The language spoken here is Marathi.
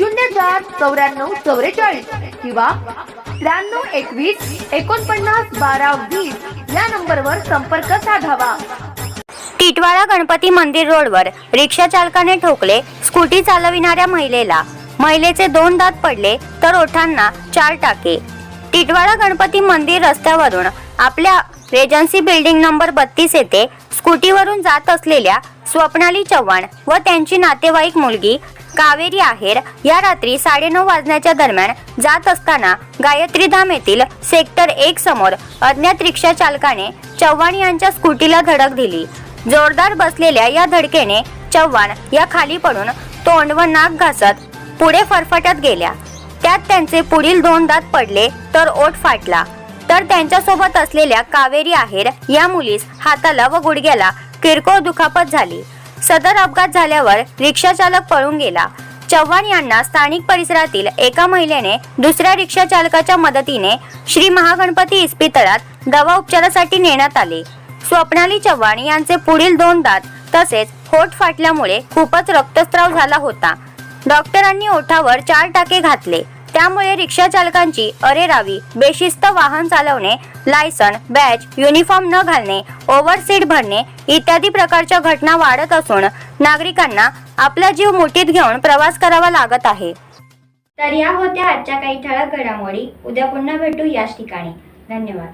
शून्य चार चौऱ्याण्णव चौवेचाळीस किंवा त्र्याण्णव एकवीस एकोणपन्नास बारा वीस या नंबरवर संपर्क साधावा. टिटवाळा गणपती मंदिर रोडवर रिक्षा चालकाने ठोकले स्कूटी चालविणाऱ्या महिलेला. महिलेचे दोन दात पडले तर ओठांना चार टाके. टिटवाळा गणपती मंदिर रस्त्यावरून आपल्या रेजन्सी बिल्डिंग नंबर बत्तीस येथे स्कूटीवरून जात असलेल्या स्वप्नाली चव्हाण व त्यांची नातेवाईक मुलगी कावेरी आहेर. या रात्री साडेनऊ वाजण्याच्या दरम्यान जात असताना गायत्री धाम येथील सेक्टर एक समोर अज्ञात रिक्षा चालकाने चव्हाण यांच्या स्कूटीला धडक दिली. जोरदार बसलेल्या या धडकेने चव्हाण या खाली पडून तोंड व नाक घासत पुढे फरफटत गेल्या. त्यात त्यांचे पुढील दोन दात पडले तर ओठ फाटला. तर त्यांच्यासोबत असलेल्या कावेरी आहेर या मुलीस हाताला व गुडघ्याला किरकोळ दुखापत झाली. सदर अपघात झाल्यावर रिक्षा चालक पळून गेला. चव्हाण यांना स्थानिक परिसरातील एका महिलेने दुसऱ्या रिक्षा चालकाच्या मदतीने श्री महागणपती इस्पितळात दवा उपचारासाठी नेण्यात आले. स्वप्नाली चव्हाण यांचे पुढील दोन दात तसेच होठ फाटल्यामुळे खूपच रक्तस्राव झाला होता. डॉक्टरांनी ओठावर चार टाके घातले. त्यामुळे रिक्षा चालकांची अरेरावी बेशिस्त वाहन चालवणे लायसन बॅच युनिफॉर्म न घालणे ओव्हरसीट भरणे इत्यादी प्रकारच्या घटना वाढत असून नागरिकांना आपला जीव मुठीत घेऊन प्रवास करावा लागत आहे. तर या होत्या आजच्या काही ठळक घडामोडी. उद्या पुन्हा भेटू याच ठिकाणी. धन्यवाद.